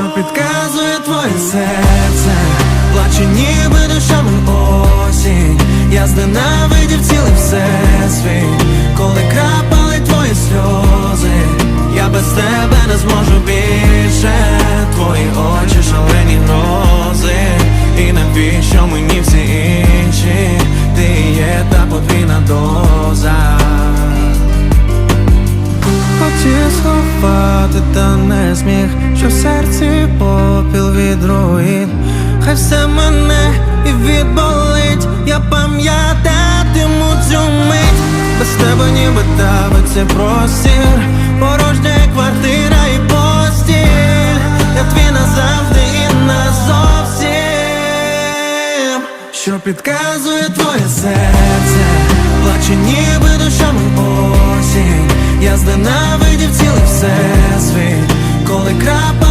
що підказує твоє серце, плаче ніби душами осінь. Я зненавидів цілий всесвіт, коли крапали твої сльози. Я без тебе не зможу більше. Твої очі шалені грози. І навіщо мені всі інші? Ти є та подвійна доза. Хотів сховати, та не зміг, що в серці попіл від руїн. Хай все мене і відболить, я пам'ятатиму цю мить. Без тебе ніби давиться простір, порожня квартира і постіль. Я твій назавжди і назовсім, що підказує твоє серце, плаче ніби душами осінь. Я зненавидів цілий всесвіт, коли крапа.